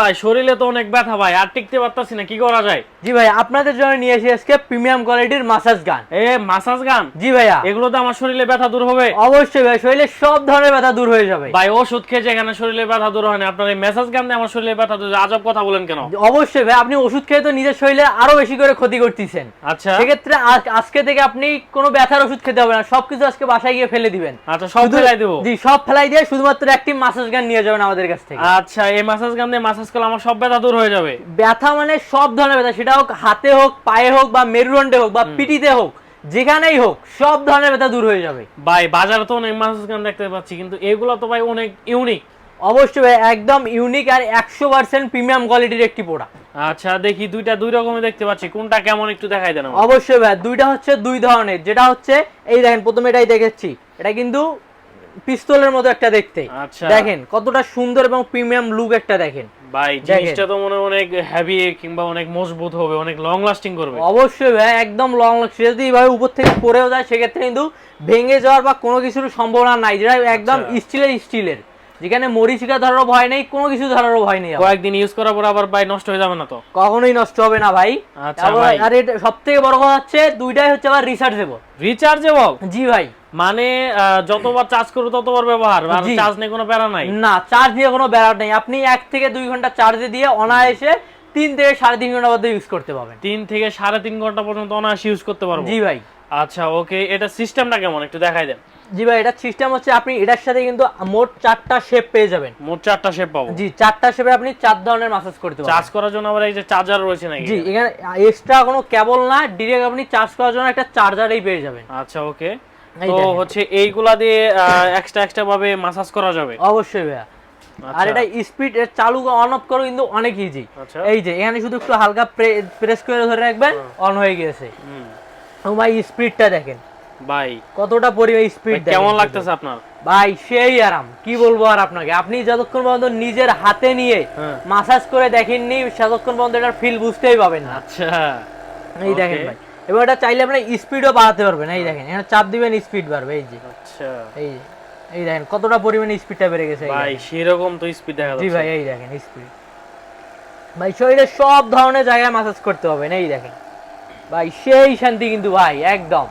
ভাই শরীরে তো অনেক ব্যথা ভাই আর টিকতে পারতাছি না কি করা যায়? জি ভাই আপনাদের জন্য নিয়ে এসে আজকে প্রিমিয়াম কোয়ালিটির মাসাজ গান। এ মাসাজ গান? জি ভাইয়া। এগুলো তো আমার শরীরে ব্যথা দূর হবে। অবশ্যই ভাই শরীরে সব ধরনের ব্যথা দূর হয়ে যাবে। ভাই ওষুধ খেয়ে যেখানে শরীরে ব্যথা দূর হয় না। আপনার এই মেসাজ গান দিয়ে আমার শরীরে ব্যথা দূর আজব কথা বলেন কেন? অবশ্যই ভাই আপনি ওষুধ খেয়ে তো নিজের শরীরে আরও বেশি করে ক্ষতি করতেছেন। আচ্ছা। সেক্ষেত্রে আজকে থেকে আপনি কোনো ব্যথার ওষুধ খেতে হবে না। সবকিছু আজকে বাসায় গিয়ে ফেলে দিবেন। আচ্ছা সব ফেলাই দেবো? জি সব ফেলাই দিয়ে শুধুমাত্র একটি মাসাজ গান নিয়ে যাবেন আমাদের কাছ থেকে। আচ্ছা এই মাসাজ গান দিয়ে মাসাজ করলে আমার সব ব্যথা দূর হয়ে যাবে। ব্যথা মানে সব ধরনের ব্যথা। সেটা হোক হাতে হোক পায়ে হোক বা মেরুদণ্ডে হোক বা পিটিতে হোক যেখানেই হোক সব ধরনের ব্যথা দূর হয়ে যাবে। ভাই বাজারে তো অনেক মাসাজ গান দেখতে পাচ্ছি কিন্তু এগুলো তো ভাই অনেক ইউনিক অবশ্যই ভাই একদম ইউনিক আর একশো পার্সেন্ট প্রিমিয়াম কোয়ালিটির একটি প্রোডাক্ট আচ্ছা দেখি দুইটা দুই রকমের দেখতে পাচ্ছি কোনটা কেমন একটু দেখাই দেন অবশ্যই ভাই দুইটা হচ্ছে দুই ধরনের যেটা হচ্ছে এই দেখেন প্রথমে এটাই দেখেছি এটা কিন্তু পিস্তলের মতো একটা দেখতে। আচ্ছা। দেখেন কতটা সুন্দর এবং প্রিমিয়াম লুক একটা দেখেন। ভাই। জিনিসটা তো মনে অনেক হেভি কিংবা অনেক মজবুত হবে অনেক লং লাস্টিং করবে অবশ্যই ভাই একদম লং লাস্টিং যদি এইভাবে উপর থেকে পড়েও যায় সেক্ষেত্রে কিন্তু ভেঙে যাওয়ার বা কোনো কিছুর সম্ভাবনা নাই যেটা একদম আচ্ছা। স্টিলের স্টিলের যেখানে মরিচিকা ধরারও ভয় নেই কোনো কিছু ধরারও ভয় নেই কয়েকদিন ইউজ করার পর আবার ভাই নষ্ট হয়ে যাবে না তো? কখনোই নষ্ট হবে না ভাই। আচ্ছা আর এটা সব থেকে বড় কথা হচ্ছে দুইটাই হচ্ছে আবার রিচার্জেবল রিচার্জেবল জি ভাই। মানে যতবার চার্জ করব ততবার ব্যবহার আর চার্জ নেই কোনো প্যারা নাই? না চার্জ দিয়ে কোনো ব্যারাট নেই। আপনি এক থেকে দুই ঘণ্টা চার্জে দিয়ে অনায়াসে তিন থেকে সাড়ে তিন ঘণ্টা মধ্যে ইউজ করতে পারবেন। তিন থেকে সাড়ে তিন ঘণ্টা পর্যন্ত অনায়াসে ইউজ করতে পারব? জি ভাই। আচ্ছা ওকে এটা সিস্টেমটা কেমন? একটু দেখাই দেন। জি ভাই এটা সিস্টেম হচ্ছে আপনি এটার সাথে কিন্তু মোট চারটা শেপ পেয়ে যাবেন। মোট চারটা শেপ পাবো। জি চারটা শেপে আপনি চার ধরনের মাসাজ করতে চার্জ করার জন্য আবার এই যে চার্জার রয়েছে নাকি জি এখানে এক্সট্রা কোনো কেবল না ডিরেক্ট আপনি চার্জ করার জন্য একটা চার্জারই পেয়ে যাবেন। আচ্ছা ওকে তো হচ্ছে এইগুলা দিয়ে এক্সট্রা এক্সট্রা ভাবে মাসাজ করা যাবে? অবশ্যই ভাইয়া। আর আচ্ছা। এটা স্পিড চালু অন অফ করো কিন্তু অনেক ইজি আচ্ছা। এই যে এখানে শুধু একটু হালকা প্রেস করে ধরে রাখবেন অন হয়ে গেছে হুম। ভাই স্পিডটা দেখেন। ভাই। কতটা পরিমাণ স্পিড কেমন লাগতেছে আপনার? ভাই সেই আরাম। কি বলব আর আপনাকে? আপনি যতক্ষণ পর্যন্ত নিজের হাতে নিয়ে হ্যাঁ। মাসাজ করে দেখেননি ততক্ষণ পর্যন্ত এটার ফিল বুঝতেই পাবেন না। আচ্ছা। এই দেখেন. ভাই। এবং এটা চাইলে আপনি স্পিডও বাড়াতে পারবেন। এই দেখেন চাপ দিবেন স্পিড বাড়বে। এই যে। আচ্ছা। এই এই দেখেন কতটা পরিমাণে স্পিডটা বেড়ে গেছে। ভাই সেরকম তো স্পিড দেখা জি যাচ্ছে। ভাই এই দেখেন স্পিড ভাই শরীরে সব ধরনের জায়গায় মাসাজ করতে হবে এই দেখেন। ভাই সেই শান্তি কিন্তু ভাই একদম।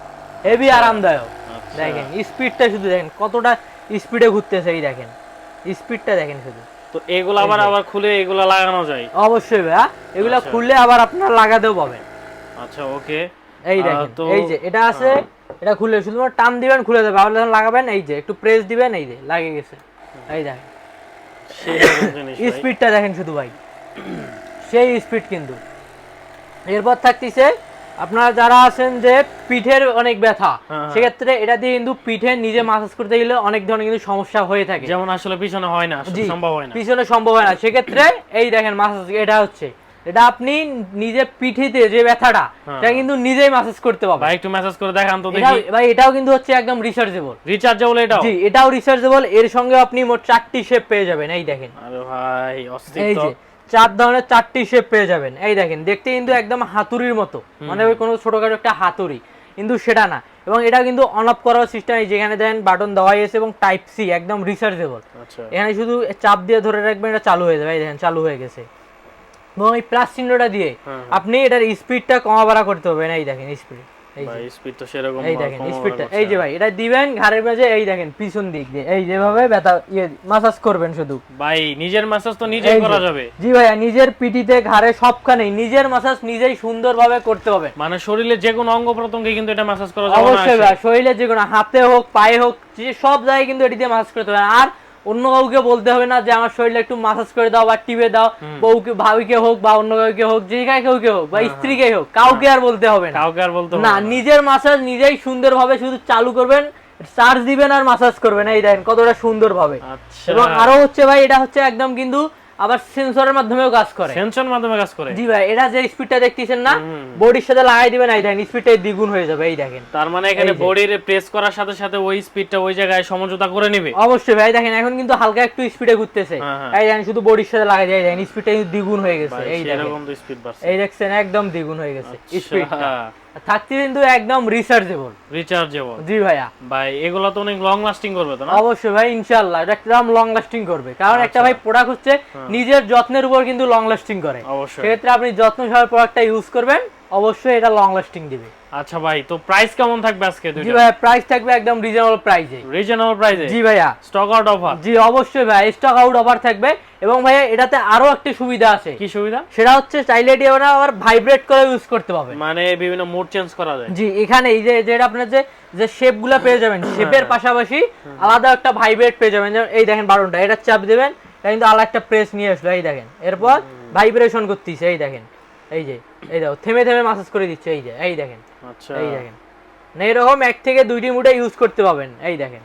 হেভি আরামদায়ক। আচ্ছা। দেখেন স্পিডটা শুধু দেখেন কতটা স্পিডে ঘুরতেছে এই দেখেন। স্পিডটা দেখেন শুধু। তো এগুলো আবার আবার খুলে এগুলা লাগানো যায়? অবশ্যই ভাইয়া। এগুলো আচ্ছা। খুললে আবার আপনার লাগাতেও পাবেন। আচ্ছা ওকে। এই দেখেন তো- এই যে এটা আছে এটা খুলে শুধুমাত্র টান দিবেন খুলে দেবে আবার যখন লাগাবেন এই যে একটু প্রেস দিবেন এই যে লাগিয়ে গেছে। এই দেখেন। স্পিডটা দেখেন শুধু ভাই। সেই স্পিড কিন্তু। এরপর থাকতেছে আপনারা যারা আছেন যে পিঠের অনেক ব্যথা হ্যাঁ। সেক্ষেত্রে এটা দিয়ে কিন্তু পিঠে নিজে মাসাজ করতে গেলে অনেক ধরনের কিন্তু সমস্যা হয়ে থাকে। যেমন আসলে পিছনে হয় না সম্ভব হয় না। পিছনে সম্ভব হয় না। সেক্ষেত্রে এই দেখেন মাসাজ এটা হচ্ছে। এটা আপনি নিজে পিঠিতে যে ব্যথাটা এটা কিন্তু নিজেই মাসাজ করতে পারবেন। ভাই একটু মেসেজ করে দেখান তো দেখি। ভাই এটাও কিন্তু হচ্ছে একদম রিসার্চেবল রিচার্জেবল এটাও? জি এটাও রিসার্চেবল এর সঙ্গে আপনি মোট চারটি শেপ পেয়ে যাবেন এই দেখেন। আরে ভাই অস্থির তো। চার ধরনের চারটি শেপ পেয়ে যাবেন। এই দেখেন দেখতে কিন্তু একদম হাতুড়ির মতো। মানে ওই কোনো ছোটখাটো একটা হাতুড়ি। কিন্তু সেটা না। এবং এটা কিন্তু অন অফ করার সিস্টেম যেখানে দেন বাটন দেওয়া আছে এবং টাইপ সি একদম রিসার্চেবল আচ্ছা। এখানে শুধু চাপ দিয়ে ধরে রাখবেন এটা চালু হয়ে যাবে। এই দেখেন চালু হয়ে গেছে। এবং এই প্লাস চিহ্নটা দিয়ে হ্যাঁ। আপনি এটার স্পিডটা কমা বাড়া করতে হবে এই দেখেন স্পিড এই যে। স্পিড তো সেরকম এই দেখেন স্পিডটা এই যে ভাই এটা দিবেন ঘাড়ের মাঝে এই দেখেন পিছন দিক দিয়ে। এই যেভাবে ব্যথা ইয়ে মাসাজ করবেন শুধু। ভাই নিজের মেসেজ তো নিজেই করা যাবে। জি ভাইয়া নিজের পিঠিতে ঘাড়ে সবখানে নিজের মাসাজ নিজেই সুন্দরভাবে করতে হবে। মানে শরীরের যে কোনো অঙ্গ প্রত্যঙ্গে কিন্তু এটা মেসেজ করা যাবে অবশ্যই ভাই শরীরে যে কোনো হাতে হোক পায়ে হোক যে সব জায়গায় কিন্তু এটি দিয়ে মাসাজ করতে হবে আর অন্য কাউকে বলতে হবে না যে আমার শরীরে একটু মাসাজ করে দাও বা টিপে দাও বউকে ভাবিকে হোক বা অন্য কাউকে হোক যে কাউকে হোক বা স্ত্রীকে হোক কাউকে আর বলতে হবে না। কাউকে আর বলতে না নিজের মাসাজ নিজেই সুন্দরভাবে শুধু চালু করবেন চার্জ দিবেন আর মাসাজ করবেন। এই দেখেন কতটা সুন্দরভাবে। আচ্ছা। এবং আরও হচ্ছে ভাই এটা হচ্ছে একদম কিন্তু আবার সেন্সরের মাধ্যমেও কাজ করে। সেন্সর মাধ্যমে কাজ করে। জি ভাই এটা যে স্পিডটা দেখতেছেন না বডির সাথে লাগাই দিবেন এই দেখেন স্পিডটা দ্বিগুণ হয়ে যাবে এই দেখেন। তার মানে এখানে বডির প্রেস করার সাথে সাথে ওই স্পিডটা ওই জায়গায় সমঝোতা করে নেবে। অবশ্যই ভাই দেখেন এখন কিন্তু হালকা একটু স্পিডে ঘুরতেছে। হ্যাঁ, হ্যাঁ। এই দেখেন শুধু বডির সাথে লাগাই যায় দেখেন স্পিডটা দ্বিগুণ হয়ে গেছে এই দেখেন। সেরকম তো স্পিড বাড়ছে। এই দেখছেন একদম দ্বিগুণ হয়ে গেছে স্পিডটা আচ্ছা থাকছে কিন্তু একদম রিচার্জেবল রিচার্জেবল জি ভাইয়া। ভাই এগুলো তো অনেক লং লাস্টিং করবে তো না? অবশ্যই ভাই ইনশাআল্লাহ এটা একদম লং লাস্টিং করবে। কারণ একটা আচ্ছা। ভাই প্রোডাক্ট হচ্ছে নিজের যত্নের উপর কিন্তু লং লাস্টিং করে। অবশ্যই। ক্ষেত্রে আপনি যত্ন সহকারে প্রোডাক্টটা ইউজ করবেন অবশ্যই এটা লং লাস্টিং দিবে। আচ্ছা ভাই তো প্রাইস কেমন থাকবে আজকে জি ভাইয়া প্রাইস থাকবে একদম রিজনেবল প্রাইসে রিজনেবল প্রাইসে জি ভাইয়া। স্টক আউট অফার জি অবশ্যই ভাই স্টক আউট অফার থাকবে। এবং ভাইয়া এটাতে আরও একটা সুবিধা আছে। কি সুবিধা? সেটা হচ্ছে চাইলে এটি আবার ভাইব্রেট করে ইউজ করতে পারবে মানে বিভিন্ন মোড চেঞ্জ করা যায়। জি এখানে এই যে যেটা আপনার যে যে শেপগুলা পেয়ে যাবেন শেপের পাশাপাশি আলাদা একটা ভাইব্রেট পেয়ে যাবেন। যেমন এই দেখেন বারোটা এটা চাপ দিবেন এটা কিন্তু আলাদা একটা প্রেস নিয়ে আসলো এই দেখেন। এরপর ভাইব্রেশন করতেছে এই দেখেন। এই যে এই দেখো থেমে থেমে মাসাজ করে দিচ্ছে এই যে এই দেখেন আচ্ছা। এই দেখেন। মানে এরকম এক থেকে দুইটি মুডে ইউজ করতে পারবেন এই দেখেন।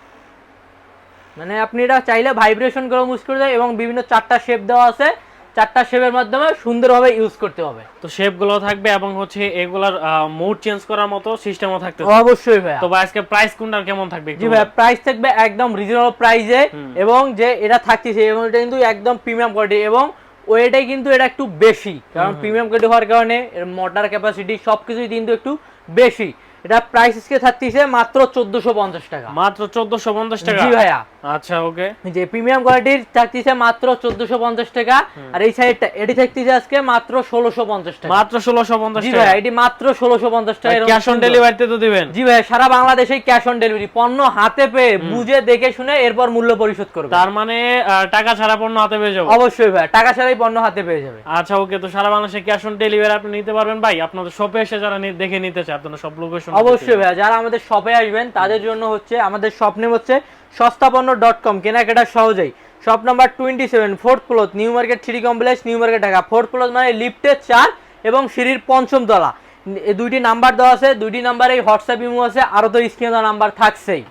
মানে আপনি এটা চাইলে ভাইব্রেশন করে ইউজ করে দেয় এবং বিভিন্ন চারটা শেপ দেওয়া আছে চারটা শেপের মাধ্যমে সুন্দরভাবে ইউজ করতে হবে তো শেপগুলো থাকবে এবং হচ্ছে এগুলার মুড চেঞ্জ করার মতো সিস্টেমও থাকতে অবশ্যই ভাইয়া। তো ভাই আজকে প্রাইস কোনটার কেমন থাকবে জি ভাই প্রাইস থাকবে একদম রিজনেবল প্রাইসে এবং যে এটা থাকতেছে এবং এটা কিন্তু একদম প্রিমিয়াম কোয়ালিটি এবং ওয়েটাই কিন্তু এটা একটু বেশি। কারণ প্রিমিয়াম কোয়ালিটি হওয়ার কারণে এর মোটর ক্যাপাসিটি সবকিছুই কিন্তু একটু বেশি। এটা প্রাইস আজকে থাকতেছে মাত্র চোদ্দশো পঞ্চাশ টাকা। মাত্র চোদ্দশো পঞ্চাশ টাকা? জি ভাইয়া। আচ্ছা ওকে। যে প্রিমিয়াম কোয়ালিটির থাকতেছে মাত্র চোদ্দশো পঞ্চাশ টাকা। আর এই সাইডটা এটি থাকতেছে আজকে মাত্র ষোলোশো পঞ্চাশ টাকা। মাত্র ষোলোশো পঞ্চাশ জি টাকা। ভাইয়া এটি মাত্র ষোলোশো পঞ্চাশ টাকা। এরকম ক্যাশ অন ডেলিভারিতে তো দিবেন। জি ভাই সারা বাংলাদেশে ক্যাশ অন ডেলিভারি পণ্য হাতে পেয়ে বুঝে দেখে শুনে এরপর মূল্য পরিশোধ করবে তার মানে টাকা ছাড়া পণ্য হাতে পেয়ে যাবে। অবশ্যই ভাই টাকা ছাড়াই পণ্য হাতে পেয়ে যাবে। আচ্ছা ওকে তো সারা বাংলাদেশে ক্যাশ অন ডেলিভারি আপনি নিতে পারবেন। ভাই আপনাদের শপে এসে যারা দেখে নিতে চায় আপনারা সব লোকেশন অবশ্যই ভাইয়া যারা আমাদের শপে আসবেন তাদের জন্য হচ্ছে আমাদের শপ নেম হচ্ছে সস্তাপন্ন ডট কম কেনাকাটা সহজেই। Shop number twenty seven fourth floor new market three complex new market Dhaka. Fourth floor মানে লিফটের চার এবং সিঁড়ির পঞ্চম তলা। দুইটি নাম্বার দেওয়া আছে দুইটি নাম্বারে হোয়াটসঅ্যাপ ইমো আছে আরও তো স্ক্রিনে নাম্বার থাকছেই।